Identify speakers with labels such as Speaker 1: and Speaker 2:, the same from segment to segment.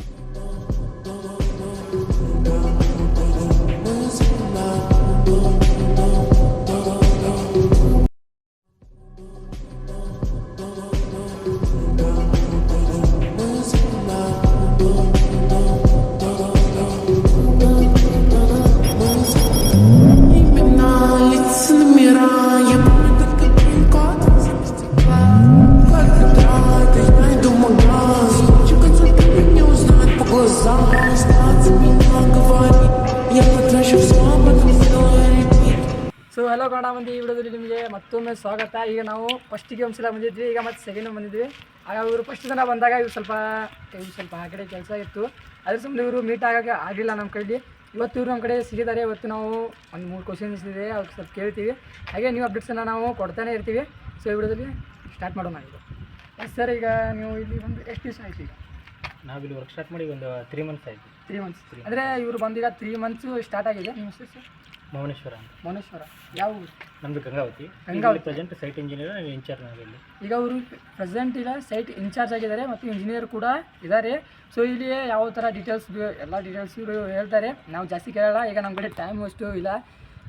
Speaker 1: Oh.
Speaker 2: So hello Kannada ಮಂದಿ ಈ ವಿಡಿಯೋದಲ್ಲಿ ನಿಮಗೆ ಮತ್ತೊಮ್ಮೆ ಸ್ವಾಗತ. ಈಗ ನಾವು ಫಸ್ಟಿಗೆ ಒಂದು ಸಲ ಬಂದಿದ್ವಿ ಈಗ ಮತ್ತೆ ಸೆಕೆಂಡ್ ಬಂದಿದ್ವಿ. ಆಗ ಇವರು ಫಸ್ಟ್ ದಿನ ಬಂದಾಗ ಇವ್ರು ಸ್ವಲ್ಪ ಇವ್ರು ಸ್ವಲ್ಪ ಆ ಕಡೆ ಕೆಲಸ ಇತ್ತು. ಅದ್ರ ಸಂಬಂಧ ಇವರು ಮೀಟ್ ಆಗೋಕ್ಕೆ ಆಗಿಲ್ಲ ನಮ್ಮ ಕೈಲಿ. ಇವತ್ತು ಇವರು ನಮ್ಮ ಕಡೆ ಸಿಗಿದ್ದಾರೆ. ಇವತ್ತು ನಾವು ಒಂದು ಮೂರು ಕ್ವಶನ್ಸ್ ಇದೆ ಅವ್ರಿಗೆ ಸ್ವಲ್ಪ ಕೇಳ್ತೀವಿ. ಹಾಗೆ ನೀವು ಅಪ್ಡೇಟ್ಸನ್ನು ನಾವು ಕೊಡ್ತಾನೆ ಇರ್ತೀವಿ. ಸೊ ಈ ವಿಡಿಯೋದಲ್ಲಿ ಸ್ಟಾರ್ಟ್ ಮಾಡೋಣ ಇದು ಎಸ್ ಸರ್ ಈಗ ನೀವು ಇಲ್ಲಿ ಒಂದು ಎಷ್ಟು ದಿವಸ ಆಯ್ತು ಈಗ?
Speaker 3: ನಾವಿಲ್ಲಿ ವರ್ಕ್ ಸ್ಟಾರ್ಟ್ ಮಾಡಿ ಒಂದು ತ್ರೀ ಮಂತ್ಸ್ ಆಯಿತು.
Speaker 2: ತ್ರೀ ಮಂತ್ಸ್ ಅಂದರೆ ಇವರು ಬಂದೀಗ ತ್ರೀ ಮಂತ್ಸು ಸ್ಟಾರ್ಟ್ ಆಗಿದೆ. ನಿಮ್ಮ ಸರ್
Speaker 3: ಭುವನೇಶ್ವರ ಅಂತ.
Speaker 2: ಮೌನೇಶ್ವರ. ಯಾವ ಊರು?
Speaker 3: ನಮ್ಮದು Gangavathi.
Speaker 2: Gangavathi.
Speaker 3: Present site engineer incharge ನಾವಿಲ್ಲಿ.
Speaker 2: ಈಗ ಅವರು ಪ್ರೆಸೆಂಟ್ ಇಲ್ಲ ಸೈಟ್ ಇನ್ಚಾರ್ಜ್ ಆಗಿದ್ದಾರೆ ಮತ್ತು ಇಂಜಿನಿಯರ್ ಕೂಡ ಇದ್ದಾರೆ. ಸೊ ಇಲ್ಲಿ ಯಾವ ಥರ ಡೀಟೇಲ್ಸ್ ಎಲ್ಲ ಡೀಟೇಲ್ಸ್ ಇವರು ಹೇಳ್ತಾರೆ. ನಾವು ಜಾಸ್ತಿ ಕೇಳಲ್ಲ ಈಗ ನಮ್ಮ ಕಡೆ ಟೈಮ್ ಅಷ್ಟು ಇಲ್ಲ.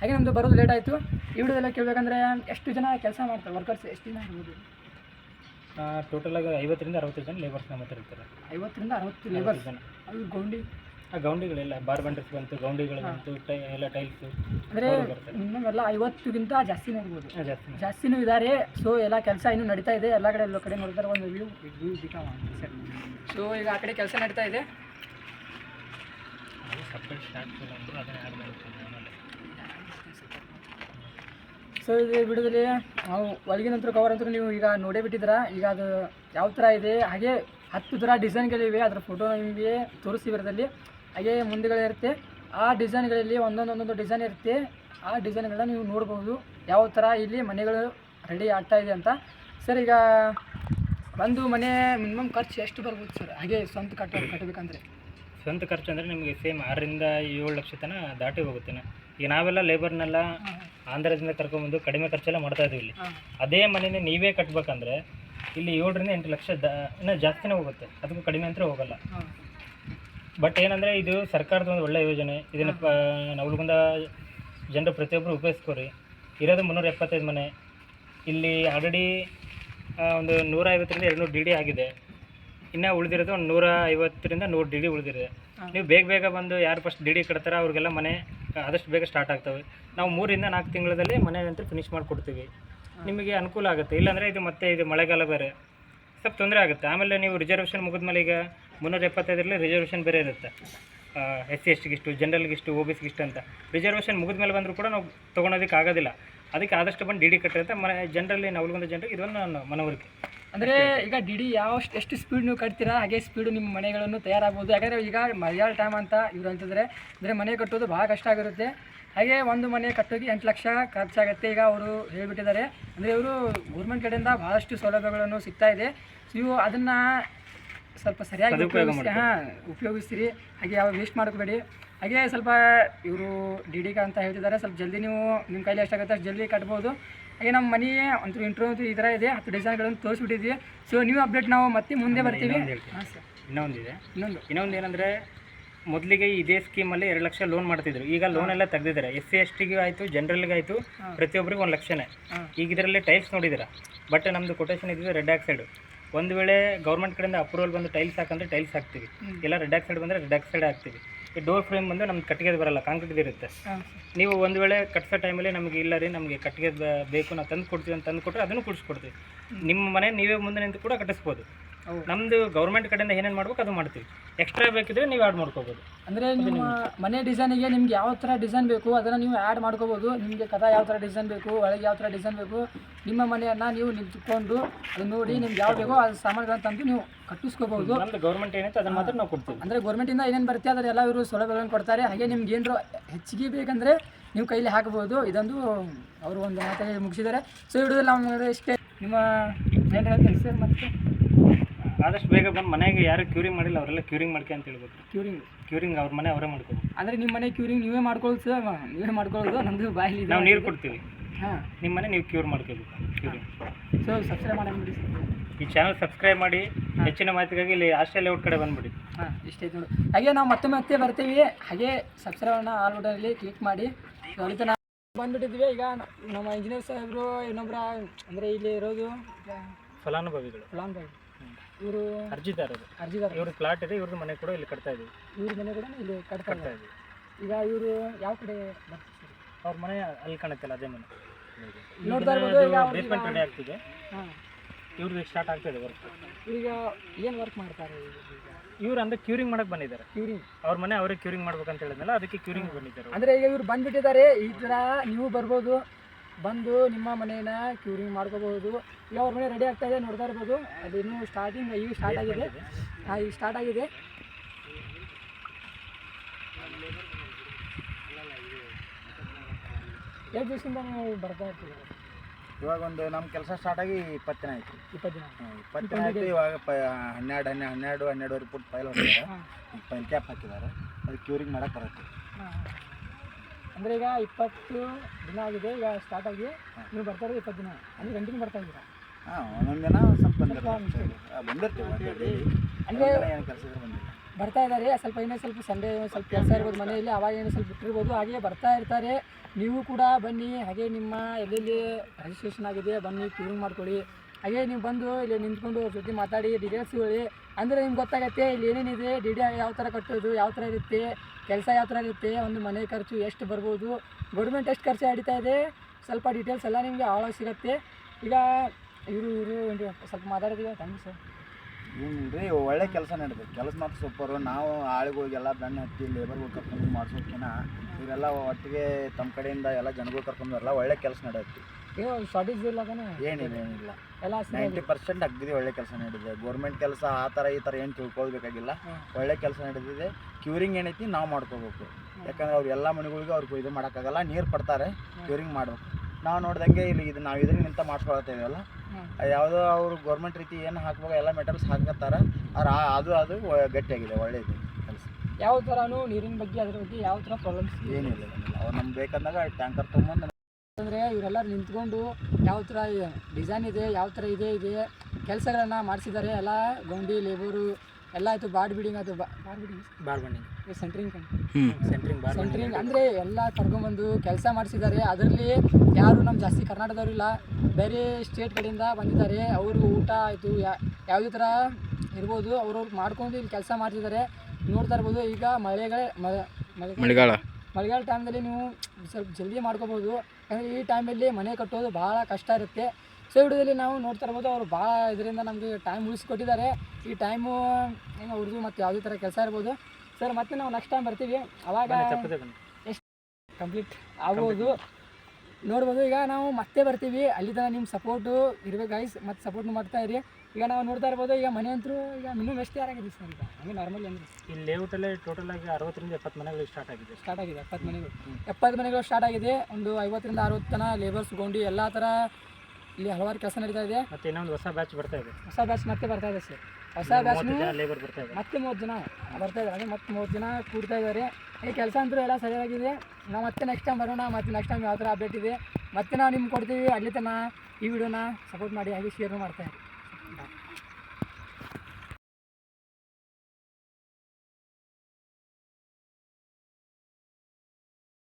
Speaker 2: ಹಾಗೆ ನಮ್ಮದು ಬರೋದು ಲೇಟ್ ಆಯಿತು. ಈ ವಿಡಿಯೋದೆಲ್ಲ ಕೇಳಬೇಕಂದ್ರೆ ಎಷ್ಟು ಜನ ಕೆಲಸ ಮಾಡ್ತಾರೆ ವರ್ಕರ್ಸ್ ಎಷ್ಟು ಜನ ಇರ್ಬೋದು?
Speaker 3: ಟೋಟಲ್ ಆಗಿ ಐವತ್ತರಿಂದ ಅರವತ್ತು ಜನ ಲೇಬರ್ಸ್ ನಮ್ಮ ಹತ್ರ ಇರ್ತಾರೆ.
Speaker 2: ಐವತ್ತರಿಂದ ಅರವತ್ತು ಲೇಬರ್ಸ್
Speaker 3: ಜನ.
Speaker 2: ಅದು ಗೌಂಡಿ
Speaker 3: ಗೌಂಡಿಗಳೆಲ್ಲ ಬಾರ್ ಬಂಡರ್ಸ್ ಬಂತು ಗೌಂಡಿಗಳು ಬಂತು ಟೈ ಎಲ್ಲ ಟೈಲ್ಸ್
Speaker 2: ಅಂದರೆ ಇನ್ನೊಂದೆಲ್ಲ ಐವತ್ತಕ್ಕಿಂತ ಜಾಸ್ತಿನೇ ಇರ್ಬೋದು.
Speaker 3: ಜಾಸ್ತಿ
Speaker 2: ಜಾಸ್ತಿನೂ. ಇದ್ದಾರೆ ಸೊ ಎಲ್ಲ ಕೆಲಸ ಇನ್ನೂ ನಡೀತಾ ಇದೆ ಎಲ್ಲ ಕಡೆ ಎಲ್ಲ ಕಡೆ ನೋಡಿದ್ರೆ ಒಂದು view view become sir. So ಈಗ ಆ ಕಡೆ ಕೆಲಸ ನಡೀತಾ ಇದೆ? ಸೊ ಇದು ವಿಡಿಯೋದಲ್ಲಿ ನಾವು ಒಳಗಿನ ನಂತರ ಕವರ್ ಅಂತೂ ನೀವು ಈಗ ನೋಡೇ ಬಿಟ್ಟಿದ್ದೀರಾ? ಈಗ ಅದು ಯಾವ ಥರ ಇದೆ? ಹಾಗೆ ಹತ್ತು ಥರ ಡಿಸೈನ್ಗಳಿವೆ ಅದರ ಫೋಟೋ ನಿಮಗೆ ತೋರಿಸಿ ಅದರಲ್ಲಿ ಹಾಗೆ ಮುಂದೆಗಳೇ ಇರುತ್ತೆ. ಆ ಡಿಸೈನ್ಗಳಲ್ಲಿ ಒಂದೊಂದೊಂದೊಂದು ಒಂದೊಂದು ಡಿಸೈನ್ ಇರುತ್ತೆ. ಆ ಡಿಸೈನ್ಗಳನ್ನ ನೀವು ನೋಡ್ಬೋದು. ಯಾವ ಥರ ಇಲ್ಲಿ ಮನೆಗಳು ರೆಡಿ ಆಗ್ತಾ ಇದೆ ಅಂತ. ಸರ್ ಈಗ ಒಂದು ಮನೆ ಮಿನಿಮಮ್ ಖರ್ಚು ಎಷ್ಟು ಬರ್ಬೋದು ಸರ್? ಹಾಗೆ ಸ್ವಂತ ಕಟ್ಟ ಕಟ್ಟಬೇಕಂದ್ರೆ.
Speaker 3: ಸ್ವಂತ ಖರ್ಚು ಅಂದರೆ ನಿಮಗೆ ಸೇಮ್ ಆರರಿಂದ ಏಳು ಲಕ್ಷ ತನಕ ದಾಟಿ ಹೋಗುತ್ತೆನೇ ಈಗ ನಾವೆಲ್ಲ ಲೇಬರ್ನೆಲ್ಲ ಆಂಧ್ರದಿಂದ ಕರ್ಕೊಂಬಂದು ಕಡಿಮೆ ಖರ್ಚೆಲ್ಲ ಮಾಡ್ತಾ ಇದ್ದೀವಿ ಇಲ್ಲಿ. ಅದೇ ಮನೇನೆ ನೀವೇ ಕಟ್ಟಬೇಕಂದ್ರೆ ಇಲ್ಲಿ ಏಳರಿಂದ ಎಂಟು ಲಕ್ಷ ದ ಇನ್ನೂ ಜಾಸ್ತಿನೇ ಹೋಗುತ್ತೆ. ಅದಕ್ಕೂ ಕಡಿಮೆ ಅಂತ ಹೋಗಲ್ಲ. ಬಟ್ ಏನಂದರೆ ಇದು ಸರ್ಕಾರದ ಒಂದು ಒಳ್ಳೆಯ ಯೋಜನೆ. ಇದನ್ನು ಪ ನವಲಗುಂದ ಜನರು ಪ್ರತಿಯೊಬ್ಬರು ಉಪಯೋಗಿಸ್ಕೋರಿ. ಇರೋದು ಮುನ್ನೂರ ಎಪ್ಪತ್ತೈದು ಮನೆ. ಇಲ್ಲಿ ಆಲ್ರೆಡಿ ಒಂದು ನೂರ ಐವತ್ತರಿಂದ ಎರಡುನೂರು ಡಿ ಡಿ ಆಗಿದೆ. ಇನ್ನೂ ಉಳಿದಿರೋದು ಒಂದು ನೂರ ಐವತ್ತರಿಂದ ನೂರು ಡಿ ಡಿ ಉಳಿದಿದೆ. ನೀವು ಬೇಗ ಬೇಗ ಬಂದು ಯಾರು ಫಸ್ಟ್ ಡಿ ಡಿ ಕಟ್ತಾರೋ ಅವ್ರಿಗೆಲ್ಲ ಮನೆ ಆದಷ್ಟು ಬೇಗ ಸ್ಟಾರ್ಟ್ ಆಗ್ತವೆ. ನಾವು ಮೂರಿಂದ ನಾಲ್ಕು ತಿಂಗಳಲ್ಲಿ ಮನೆ ಅಂತ ಫಿನಿಶ್ ಮಾಡಿಕೊಡ್ತೀವಿ. ನಿಮಗೆ ಅನುಕೂಲ ಆಗುತ್ತೆ. ಇಲ್ಲಾಂದರೆ ಇದು ಮತ್ತೆ ಇದು ಮಳೆಗಾಲ ಬೇರೆ. ಸ್ವಲ್ಪ ತೊಂದರೆ ಆಗುತ್ತೆ. ಆಮೇಲೆ ನೀವು ರಿಸರ್ವೇಷನ್ ಮುಗಿದ್ಮೇಲೆ ಈಗ ಮುನ್ನೂರ ಎಪ್ಪತ್ತೈದರಲ್ಲಿ ರಿಸರ್ವೇಷನ್ ಬೇರೆ ಇರುತ್ತೆ. ಎಸ್ ಸಿ ಎಸ್ಟಿಗಿಷ್ಟು ಜನರಲ್ಗಿಷ್ಟು ಓ ಬಿ ಸಿಗಿಷ್ಟು ಅಂತ. ರಿಸರ್ವೇಷನ್ ಮುಗಿದ್ಮೇಲೆ ಬಂದರೂ ಕೂಡ ನಾವು ತೊಗೊಳೋದಕ್ಕೆ ಆಗೋದಿಲ್ಲ. ಅದಕ್ಕೆ ಆದಷ್ಟು ಬಂದು ಡಿ ಡಿ ಕಟ್ಟಿರುತ್ತೆ. ಮನೆ ಜನರಲ್ಲಿ ನವಲಗುಂದ ಜನರಿಗೆ ಇದನ್ನು ನಾನು ಮನವರಿಕೆ
Speaker 2: ಅಂದರೆ ಈಗ ಡಿ ಡಿ ಯಾವ ಎಷ್ಟು ಸ್ಪೀಡ್ ನೀವು ಕಟ್ತೀರಾ? ಹಾಗೆ ಸ್ಪೀಡು ನಿಮ್ಮ ಮನೆಗಳನ್ನು ತಯಾರಾಗ್ಬೋದು. ಯಾಕಂದರೆ ಈಗ ಮಲಯಾಳ ಟೈಮ್ ಅಂತ ಇವ್ರು ಅಂತಿದ್ರೆ. ಅಂದರೆ ಮನೆ ಕಟ್ಟೋದು ಭಾಳ ಕಷ್ಟ ಆಗಿರುತ್ತೆ. ಹಾಗೆ ಒಂದು ಮನೆ ಕಟ್ಟೋಗಿ ಎಂಟು ಲಕ್ಷ ಖರ್ಚಾಗುತ್ತೆ. ಈಗ ಅವರು ಹೇಳಿಬಿಟ್ಟಿದ್ದಾರೆ. ಅಂದರೆ ಇವರು ಗೌರ್ಮೆಂಟ್ ಕಡೆಯಿಂದ ಭಾಳಷ್ಟು ಸೌಲಭ್ಯಗಳನ್ನು ಸಿಗ್ತಾ ಇದೆ. ನೀವು ಅದನ್ನು ಸ್ವಲ್ಪ ಸರಿಯಾಗಿ ಉಪಯೋಗಿಸಿ ಹಾಂ ಉಪಯೋಗಿಸ್ತೀರಿ. ಹಾಗೆ ಯಾವ ವೇಸ್ಟ್ ಮಾಡ್ಕೋಬೇಡಿ. ಹಾಗೆ ಸ್ವಲ್ಪ ಇವರು ಡಿ ಡಿ ಅಂತ ಹೇಳ್ತಿದ್ದಾರೆ. ಸ್ವಲ್ಪ ಜಲ್ದಿ ನೀವು ನಿಮ್ಮ ಕೈಲಿ ಎಷ್ಟಾಗುತ್ತೆ ಅಷ್ಟು ಜಲ್ದಿ ಕಟ್ಬೋದು. ಹಾಗೆ ನಮ್ಮ ಮನೆ ಅಂತೂ ಇಂಟ್ರೋ ಈ ಥರ ಇದೆ. ಹತ್ತು ಡಿಸೈನ್ಗಳನ್ನು ತೋರಿಸ್ಬಿಟ್ಟಿದ್ವಿ ಸೊ ನ್ಯೂ ಅಪ್ಡೇಟ್ ನಾವು ಮತ್ತೆ ಮುಂದೆ ಬರ್ತೀವಿ. ಹಾಂ ಸರ್.
Speaker 3: ಇನ್ನೊಂದಿದೆ
Speaker 2: ಇನ್ನೊಂದು.
Speaker 3: ಇನ್ನೊಂದು ಏನಂದರೆ ಮೊದಲಿಗೆ ಇದೇ ಸ್ಕೀಮಲ್ಲಿ ಎರಡು ಲಕ್ಷ ಲೋನ್ ಮಾಡ್ತಿದ್ರು. ಈಗ ಲೋನ್ ಎಲ್ಲ ತೆಗೆದಿದ್ದಾರೆ. ಎಸ್ ಸಿ ಎಸ್ ಟಿಗೆ ಆಯಿತು ಜನರಲ್ಗೆ ಆಯಿತು. ಪ್ರತಿಯೊಬ್ಬರಿಗೂ ಒಂದು ಲಕ್ಷನೇ. ಈಗ ಇದರಲ್ಲಿ ಟೈಲ್ಸ್ ನೋಡಿದ್ದೀರಾ? ಬಟ್ ನಮ್ಮದು ಕೊಟೇಶನ್ ಇದ್ದಿದ್ದು ರೆಡ್ ಆಕ್ಸೈಡು ಒಂದು ವೇಳೆ ಗೌರ್ಮೆಂಟ್ ಕಡೆಯಿಂದ ಅಪ್ರೂವಲ್ ಬಂದು ಟೈಲ್ಸ್ ಹಾಕಂದ್ರೆ ಟೈಲ್ಸ್ ಹಾಕ್ತೀವಿ. ಇಲ್ಲ ರೆಡ್ ಆಕ್ಸೈಡ್ ಬಂದರೆ ರೆಡ್ ಆಕ್ಸೈಡ್ ಹಾಕ್ತೀವಿ. ಈ ಡೋರ್ ಫ್ರೇಮ್ ಬಂದು ನಮ್ಗೆ ಕಟ್ಟಿಗೆದು ಬರಲ್ಲ ಕಾಂಕ್ರೀಟ್ ಇರುತ್ತೆ. ನೀವು ಒಂದು ವೇಳೆ ಕಟ್ಸೋ ಟೈಮಲ್ಲಿ ನಮಗೆ ಇಲ್ಲ ರೀ ನಮಗೆ ಕಟ್ಟಿಗೆ ಬೇಕು ನಾವು ತಂದು ಕೊಡ್ತೀವಿ ಅಂತ ತಂದು ಕೊಟ್ಟರೆ ಅದನ್ನು ಕೊಡಿಸ್ಕೊಡ್ತೀವಿ. ನಿಮ್ಮ ಮನೆ ನೀವೇ ಮುಂದೆ ನಿಂತು ಕೂಡ ಕಟ್ಟಿಸ್ಬೋದು.
Speaker 2: ಹೌದು.
Speaker 3: ನಮ್ಮದು ಗೌರ್ಮೆಂಟ್ ಕಡೆಯಿಂದ ಏನೇನು ಮಾಡ್ಬೇಕು ಅದು ಮಾಡ್ತೀವಿ. ಎಕ್ಸ್ಟ್ರಾ ಬೇಕಿದ್ರೆ ನೀವು ಆ್ಯಡ್ ಮಾಡ್ಕೋಬೋದು.
Speaker 2: ಅಂದರೆ ನಿಮ್ಮ ಮನೆ ಡಿಸೈನಿಗೆ ನಿಮ್ಗೆ ಯಾವ ಥರ ಡಿಸೈನ್ ಬೇಕು ಅದನ್ನು ನೀವು ಆ್ಯಡ್ ಮಾಡ್ಕೋಬೋದು. ನಿಮಗೆ ಕದ ಯಾವ ಥರ ಡಿಸೈನ್ ಬೇಕು ಒಳಗೆ ಯಾವ ಥರ ಡಿಸೈನ್ ಬೇಕು ನಿಮ್ಮ ಮನೆಯನ್ನು ನೀವು ನಿಂತ್ಕೊಂಡು ಅದು ನೋಡಿ ನಿಮ್ಗೆ ಯಾವ ಬೇಕೋ ಅದು ಸಾಮಾನುಗಳನ್ನು ತಂದು ನೀವು ಕಟ್ಟಿಸ್ಕೋಬೋದು.
Speaker 3: ನಮ್ದು ಗೌರ್ಮೆಂಟ್ ಏನೈತೆ ಅದನ್ನ ಮಾತ್ರ ನಾವು ಕೊಡ್ತೀವಿ.
Speaker 2: ಅಂದರೆ ಗೌರ್ಮೆಂಟಿಂದ ಏನೇನು ಬರುತ್ತೆ ಅದರೆಲ್ಲ ಇವರು ಸೌಲಭ್ಯಗಳನ್ನು ಕೊಡ್ತಾರೆ. ಹಾಗೆ ನಿಮ್ಗೆ ಏನಾರು ಹೆಚ್ಚಿಗೆ ಬೇಕಂದರೆ ನೀವು ಕೈಲಿ ಹಾಕ್ಬೋದು. ಇದೊಂದು ಅವರು ಒಂದು ಮಾತಾಡಿ ಮುಗಿಸಿದ್ದಾರೆ. ಸೊ ಇಡೋದಿಲ್ಲ ನಾವು ಇಷ್ಟೇ. ನಿಮ್ಮ ಏನು ಹೇಳ್ತೀನಿ ಸರ್ ಮತ್ತೆ?
Speaker 3: ಆದಷ್ಟು ಬೇಗ ಬಂದು ಮನೆಗೆ ಯಾರು ಕ್ಯೂರಿಂಗ್ ಮಾಡಿಲ್ಲ ಅವರೆಲ್ಲ ಕ್ಯೂರಿಂಗ್ ಮಾಡ್ಕೆ ಅಂತ ಹೇಳ್ಬೇಕು.
Speaker 2: ಕ್ಯೂರಿಂಗ್
Speaker 3: ಕ್ಯೂರಿಂಗ್ ಅವ್ರ ಮನೆ ಅವರೇ ಮಾಡ್ಕೋಬೇಕು
Speaker 2: ಅಂದರೆ ನಿಮ್ಮ ಮನೆ ಕ್ಯೂರಿಂಗ್ ನೀವೇ ಮಾಡ್ಕೊಳ್ಳೋದು ಸರ್ ನೀವೇ ಮಾಡ್ಕೊಳ್ಳೋದು ನಮ್ಮದು ಬಾಯಲ್ಲಿ
Speaker 3: ನಾವು ನೀರು ಕೊಡ್ತೀವಿ.
Speaker 2: ಹಾಂ.
Speaker 3: ನಿಮ್ಮ ಮನೆ ನೀವು ಕ್ಯೂರ್ ಮಾಡ್ಕೋಬೇಕು ಕ್ಯೂರಿಂಗ್
Speaker 2: ಸೊ ಸಬ್ಸ್ಕ್ರೈಬ್ ಮಾಡಿ
Speaker 3: ಈ ಚಾನಲ್ ಸಬ್ಸ್ಕ್ರೈಬ್ ಮಾಡಿ ಹೆಚ್ಚಿನ ಮಾಹಿತಿಗಾಗಿ ಇಲ್ಲಿ ಆಸ್ಟ್ರೇಲಿಯಾ ಔಟ್ ಕಡೆ ಬಂದ್ಬಿಡಿ.
Speaker 2: ಹಾಂ ಇಷ್ಟೇ ನೋಡಿ. ಹಾಗೆ ನಾವು ಮತ್ತೆ ಮತ್ತೆ ಬರ್ತೀವಿ. ಹಾಗೆ ಸಬ್ಸ್ಕ್ರೈಬ್ ಆಲ್ ಬಟನಲ್ಲಿ ಕ್ಲಿಕ್ ಮಾಡಿ. ಬಂದ್ಬಿಟ್ಟಿದ್ವಿ. ಈಗ ನಮ್ಮ ಇಂಜಿನಿಯರ್ ಸಾಹೇಬರು ಇನ್ನೊಬ್ಬರ ಅಂದರೆ ಇಲ್ಲಿ ಇರೋದು
Speaker 3: ಫಲಾನುಭವಿಗಳು.
Speaker 2: ಫಲಾನುಭವಿ. ಇವರು
Speaker 3: ಅರ್ಜಿದಾರರು
Speaker 2: ಅರ್ಜಿದಾರ.
Speaker 3: ಇವ್ರ ಪ್ಲಾಟ್ ಇದೆ ಇವ್ರದ್ದು ಮನೆ ಕೂಡ ಇಲ್ಲಿ ಕಟ್ತಾ ಇದ್ದೀವಿ
Speaker 2: ಇವ್ರ ಮನೆ ಕೂಡ ಇಲ್ಲಿ ಕಟ್ತಾ
Speaker 3: ಇದ್ದೀವಿ
Speaker 2: ಈಗ ಇವರು ಯಾವ ಕಡೆ ಬರ್ತಾರೆ
Speaker 3: ಅವ್ರ ಮನೆ ಅಲ್ಲಿ ಕಾಣುತ್ತಲ್ಲ ಅದೇ ಮನೆ.
Speaker 2: ನೋಡ್ತಾ
Speaker 3: ಬೇಸ್ಮೆಂಟ್ ರೆಡಿ ಆಗ್ತಿದೆ.
Speaker 2: ಹಾಂ.
Speaker 3: ಇವ್ರದ್ದು ಸ್ಟಾರ್ಟ್ ಆಗ್ತಿದೆ ವರ್ಕ್
Speaker 2: ಈಗ ಏನು ವರ್ಕ್ ಮಾಡ್ತಾರೆ ಈಗ?
Speaker 3: ಇವ್ರು ಅಂದ್ರೆ ಕ್ಯೂರಿಂಗ್ ಮಾಡಕ್ ಬಂದಿದ್ದಾರೆ.
Speaker 2: ಕ್ಯೂರಿಂಗ್
Speaker 3: ಅವ್ರ ಮನೆ ಅವರೇ ಕ್ಯೂರಿಂಗ್ ಮಾಡ್ಬೇಕಂತ ಹೇಳಿದ್ನಲ್ಲ ಅದಕ್ಕೆ ಕ್ಯೂರಿಂಗ್ ಬಂದಿದ್ದಾರೆ.
Speaker 2: ಅಂದ್ರೆ ಈಗ ಇವ್ರು ಬಂದ್ಬಿಟ್ಟಿದ್ದಾರೆ ಈ ತರ ನೀವು ಬರ್ಬೋದು ಬಂದು ನಿಮ್ಮ ಮನೇನ ಕ್ಯೂರಿಂಗ್ ಮಾಡ್ಕೋಬಹುದು. ಈಗ ಅವ್ರ ಮನೆ ರೆಡಿ ಆಗ್ತಾ ಇದೆ ನೋಡ್ತಾ ಇರ್ಬೋದು. ಅದು ಇನ್ನೂ ಸ್ಟಾರ್ಟಿಂಗ್ ಈಗ ಸ್ಟಾರ್ಟ್ ಆಗಿದೆ. ಈಗ ಸ್ಟಾರ್ಟ್ ಆಗಿದೆ. ಎರಡು ದಿವಸದಿಂದ ನೀವು ಬರ್ತಾ ಇರ್ತೀವಿ
Speaker 4: ಇವಾಗ ಒಂದು ನಮ್ಮ ಕೆಲಸ ಸ್ಟಾರ್ಟ್ ಆಗಿ ಇಪ್ಪತ್ತು ದಿನ ಆಯ್ತು.
Speaker 2: ಇಪ್ಪತ್ತು ದಿನ.
Speaker 4: ಇಪ್ಪತ್ತು ದಿನ ಆಯ್ತು ಇವಾಗ ಪ ಹನ್ನೆರಡು ಹನ್ನೆರಡು ಹನ್ನೆರಡು ಹನ್ನೆರಡುವರೆ ಫುಟ್ ಪೈಲ್ ಹೊಡೆದಿದ್ದಾರೆ. ಈಗ ಪೈಲ್ ಕ್ಯಾಪ್ ಹಾಕಿದ್ದಾರೆ. ಅದು ಕ್ಯೂರಿಂಗ್ ಮಾಡಕ್ಕೆ ಬರುತ್ತೆ.
Speaker 2: ಅಂದ್ರೆ ಈಗ ಇಪ್ಪತ್ತು ದಿನ ಆಗಿದೆ ಈಗ ಸ್ಟಾರ್ಟ್ ಆಗಿ ನೀವು ಬರ್ತಾ ಇರೋದು ಇಪ್ಪತ್ತು ದಿನ. ಅಂದರೆ ಗಂಟೆಗೆ ಬರ್ತಾ ಇದ್ದೀರಾ?
Speaker 4: ಹಾಂ ಒಂದೊಂದು ದಿನ ಸ್ವಲ್ಪ
Speaker 2: ಸ್ವಲ್ಪ
Speaker 4: ಬಂದಿರ್ತೀವಿ ಬಂದಿರ್ತೀವಿ
Speaker 2: ಅಂದರೆ
Speaker 4: ಏನು ಕೆಲಸ ಇದ್ರೆ ಬಂದಿಲ್ಲ.
Speaker 2: ಬರ್ತಾ ಇದ್ದಾರೆ. ಸ್ವಲ್ಪ ಇನ್ನೂ ಸ್ವಲ್ಪ ಸಂಡೇ, ಸ್ವಲ್ಪ ಕೆಲಸ ಇರ್ಬೋದು ಮನೆಯಲ್ಲಿ, ಅವಾಗ ಏನು ಸ್ವಲ್ಪ ಬಿಟ್ಟಿರ್ಬೋದು. ಹಾಗೆ ಬರ್ತಾ ಇರ್ತಾರೆ. ನೀವು ಕೂಡ ಬನ್ನಿ. ಹಾಗೆ ನಿಮ್ಮ ಎಲ್ಲೆಲ್ಲಿ ರಿಜಿಸ್ಟ್ರೇಷನ್ ಆಗಿದೆ, ಬನ್ನಿ ಕ್ಯೂರಿಂಗ್ ಮಾಡ್ಕೊಳ್ಳಿ. ಹಾಗೆ ನೀವು ಬಂದು ಇಲ್ಲಿ ನಿಂತ್ಕೊಂಡು ಅವ್ರ ಜೊತೆ ಮಾತಾಡಿ ಡೀಟೇಲ್ಸ್ ಹೇಳಿ. ಅಂದರೆ ನಿಮ್ಗೆ ಗೊತ್ತಾಗತ್ತೆ ಇಲ್ಲಿ ಏನೇನಿದೆ ಡಿ ಡಿ ಯಾವ ಥರ ಕಟ್ಟೋದು, ಯಾವ ಥರ ಇರುತ್ತೆ, ಕೆಲಸ ಯಾವ ಥರ ಇರುತ್ತೆ, ಒಂದು ಮನೆ ಖರ್ಚು ಎಷ್ಟು ಬರ್ಬೋದು ಗೌರ್ಮೆಂಟ್ ಎಷ್ಟು ಖರ್ಚು ಆಡಿತಾ ಇದೆ, ಸ್ವಲ್ಪ ಡೀಟೇಲ್ಸ್ ಎಲ್ಲ ನಿಮಗೆ ಆವಾಗ ಸಿಗುತ್ತೆ. ಈಗ ಇವರು ಇವರು ಸ್ವಲ್ಪ ಮಾತಾಡಿದೀವಿ ಥ್ಯಾಂಕ್ ಸರ್
Speaker 4: ಏನಿಲ್ರಿ ಒಳ್ಳೆ ಕೆಲಸ ನಡೆದು ಕೆಲಸ ಮಾತ್ರ ಸೂಪರು ನಾವು ಆಳುಗಳಿಗೆಲ್ಲ ಬೆಣ್ಣೆ ಹತ್ತಿ ಲೇಬರ್ಗಳು ಕರ್ಕೊಂಡು ಮಾಡಿಸೋಕಿನ ಇವರೆಲ್ಲ ಒಟ್ಟಿಗೆ ತಮ್ಮ ಕಡೆಯಿಂದ ಎಲ್ಲ ಜನಗಳು ಕರ್ಕೊಂಡು ಎಲ್ಲ ಒಳ್ಳೆ ಕೆಲಸ ನಡೆಯುತ್ತೆ
Speaker 2: ಏನು ಶಾರ್ಟೇಜ್ ಇಲ್ಲ
Speaker 4: ಏನಿಲ್ಲ ಏನಿಲ್ಲ.
Speaker 2: ಎಲ್ಲ
Speaker 4: ನೈಂಟಿ ಪರ್ಸೆಂಟ್ ಅಗ್ದಿ ಒಳ್ಳೆ ಕೆಲಸ ನಡೆದಿದೆ. ಗೌರ್ಮೆಂಟ್ ಕೆಲಸ ಆ ಥರ ಈ ಥರ ಏನು ತಿಳ್ಕೊಳ್ಬೇಕಾಗಿಲ್ಲ. ಒಳ್ಳೆ ಕೆಲಸ ನಡೆದಿದೆ. ಕ್ಯೂರಿಂಗ್ ಏನೈತಿ ನಾವು ಮಾಡ್ಕೋಬೇಕು. ಯಾಕಂದ್ರೆ ಅವ್ರು ಎಲ್ಲ ಮನೆಗಳಿಗೂ ಅವ್ರಿಗೆ ಇದು ಮಾಡೋಕ್ಕಾಗಲ್ಲ. ನೀರು ಕೊಡ್ತಾರೆ ಕ್ಯೂರಿಂಗ್ ಮಾಡ್ಬೇಕು. ನಾವು ನೋಡ್ದಂಗೆ ಇಲ್ಲಿ ಇದು ನಾವು ಇದರಿಂದ ನಿಂತ ಮಾಡಿಸ್ಕೊಳ್ತಾ ಇದೀವಲ್ಲ
Speaker 2: ಹ್ಮ್.
Speaker 4: ಯಾವುದೋ ಅವರು ಗೌರ್ಮೆಂಟ್ ರೀತಿ ಏನು ಹಾಕ್ಬೇಕು ಎಲ್ಲ ಮೆಟಲ್ಸ್ ಹಾಕತ್ತಾರ. ಆದ್ರೆ ಆ- ಅದು ಅದು ಗಟ್ಟಿಯಾಗಿದೆ ಒಳ್ಳೆಯದು ಕೆಲಸ
Speaker 2: ಯಾವ ಥರನೂ ನೀರಿನ ಬಗ್ಗೆ ಅದ್ರ ಬಗ್ಗೆ ಯಾವ ಥರ ಪ್ರಾಬ್ಲಮ್ಸ್
Speaker 4: ಏನಿಲ್ಲ ಏನಿಲ್ಲ. ಅವ್ರು ನಮ್ಗೆ ಬೇಕಂದಾಗ ಟ್ಯಾಂಕರ್ ತೊಗೊಂಬಂದು
Speaker 2: ಅಂದರೆ ಇವರೆಲ್ಲ ನಿಂತ್ಕೊಂಡು ಯಾವ ಥರ ಡಿಸೈನ್ ಇದೆ ಯಾವ ಥರ ಇದೆ ಇದೆ ಕೆಲಸಗಳನ್ನ ಮಾಡಿಸಿದ್ದಾರೆ. ಎಲ್ಲ ಗೌಂಡಿ ಲೇಬರು ಎಲ್ಲ ಆಯಿತು ಬಾಡ್ ಬಿಡಿಂಗ್ ಅದು bar bending
Speaker 3: bar
Speaker 2: centring
Speaker 3: centring bar
Speaker 2: centring ಅಂದರೆ ಎಲ್ಲ ಕರ್ಕೊಂಬಂದು ಕೆಲಸ ಮಾಡಿಸಿದ್ದಾರೆ. ಅದರಲ್ಲಿ ಯಾರು ನಮ್ಮ ಜಾಸ್ತಿ ಕರ್ನಾಟಕದವರು ಇಲ್ಲ. ಬೇರೆ ಸ್ಟೇಟ್ ಕಡೆಯಿಂದ ಬಂದಿದ್ದಾರೆ. ಅವರು ಊಟ ಆಯಿತು. ಯಾವುದೇ ಥರ ಇರ್ಬೋದು. ಅವ್ರವ್ರು ಮಾಡ್ಕೊಂಡು ಇಲ್ಲಿ ಕೆಲಸ ಮಾಡ್ತಿದ್ದಾರೆ. ನೋಡ್ತಾ ಇರ್ಬೋದು. ಈಗ ಮಳೆಗಳ ಮಳೆ
Speaker 4: ಮಳೆಗಾಲ.
Speaker 2: ಮಳೆಗಾಲ ಟೈಮ್ದಲ್ಲಿ ನೀವು ಸ್ವಲ್ಪ ಜಲ್ದಿ ಮಾಡ್ಕೋಬೋದು. ಯಾಕಂದರೆ ಈ ಟೈಮಲ್ಲಿ ಮನೆ ಕಟ್ಟೋದು ಭಾಳ ಕಷ್ಟ ಇರುತ್ತೆ. ಸೊ ವಿಡಿಯೋದಲ್ಲಿ ನಾವು ನೋಡ್ತಾ ಇರ್ಬೋದು ಅವರು ಭಾಳ ಇದರಿಂದ ನಮಗೆ ಟೈಮ್ ಉಳಿಸ್ಕೊಟ್ಟಿದ್ದಾರೆ. ಈ ಟೈಮು ಏನು ಅವ್ರದ್ದು ಮತ್ತು ಯಾವುದೇ ಥರ ಕೆಲಸ ಇರ್ಬೋದು. ಸರ್ ಮತ್ತೆ ನಾವು ನೆಕ್ಸ್ಟ್ ಟೈಮ್ ಬರ್ತೀವಿ. ಅವಾಗ
Speaker 3: ಎಷ್ಟು
Speaker 2: ಕಂಪ್ಲೀಟ್ ಆಗ್ಬೋದು. ನೋಡ್ಬೋದು ಈಗ ನಾವು ಮತ್ತೆ ಬರ್ತೀವಿ. ಅಲ್ಲಿ ತನಕ ನಿಮ್ಮ ಸಪೋರ್ಟು ಇರ್ಬೇಕು ಗೈಸ್ ಮತ್ತು ಸಪೋರ್ಟ್ ಮಾಡ್ತಾ ಇರಿ. ಈಗ ನಾವು ನೋಡ್ತಾ ಇರ್ಬೋದು ಈಗ ಮನೆ ಅಂತರೂ ಈಗ ಮಿನಿಮಮ್ ಎಷ್ಟು ಯಾರಾಗಿದೆ ಸರ್ ಈಗ? ಹಂಗೆ ನಾರ್ಮಲ್ ಅಂದರೆ.
Speaker 3: ಇಲ್ಲಿ ಲೇಔಟಲ್ಲೇ ಟೋಟಲ್ ಆಗಿ ಅರವತ್ತರಿಂದ ಎಪ್ಪತ್ತು ಮನೆಗಳು ಸ್ಟಾರ್ಟ್ ಆಗಿದೆ.
Speaker 2: ಸ್ಟಾರ್ಟ್ ಆಗಿದೆ ಎಪ್ಪತ್ತು ಮನೆಗಳು. ಎಪ್ಪತ್ತು ಮನೆಗಳು ಸ್ಟಾರ್ಟ್ ಆಗಿದೆ. ಒಂದು ಐವತ್ತರಿಂದ ಅರವತ್ತು ಜನ ಲೇಬರ್ಸ್ ಗೊಂಡು ಎಲ್ಲ ಥರ ಇಲ್ಲಿ ಹಲವಾರು ಕೆಲಸ ನಡೀತಾ ಇದೆ.
Speaker 3: ಮತ್ತೆ ಇನ್ನೊಂದು ಹೊಸ ಬ್ಯಾಚ್ ಬರ್ತಾ ಇದೆ.
Speaker 2: ಹೊಸ ಬ್ಯಾಚ್ ಮತ್ತೆ ಬರ್ತಾ ಇದೆ ಸರ್. ಹೊಸ
Speaker 3: ಬ್ಯಾಚ್ ಲೇಬರ್ ಬರ್ತಾ ಇದೆ.
Speaker 2: ಮತ್ತೆ ಮೂವತ್ತು ಜನ ಬರ್ತಾ ಇದ್ದಾರೆ. ಮತ್ತೆ ಮೂವತ್ತು ಜನ ಕೂಡ್ತಾ ಇದ್ದಾರೆ. ಈ ಕೆಲಸ ಅಂತೂ ಎಲ್ಲ ಸರಿಯಾಗಿದೆ. ನಾವು ಮತ್ತೆ ನೆಕ್ಸ್ಟ್ ಟೈಮ್ ಬರೋಣ. ಮತ್ತೆ ನೆಕ್ಸ್ಟ್ ಟೈಮ್ ಯಾವ ಥರ ಅಪ್ಡೇಟ್ ಇದೆ. ಮತ್ತೆ ನಾವು ನಿಮ್ಗೆ ಕೊಡ್ತೀವಿ. ಅಲ್ಲಿ ತನ ಈ ವಿಡಿಯೋನ ಸಪೋರ್ಟ್ ಮಾಡಿ ಹಾಗೆ ಶೇರ್ ಮಾಡ್ತಾ ಇರಿ.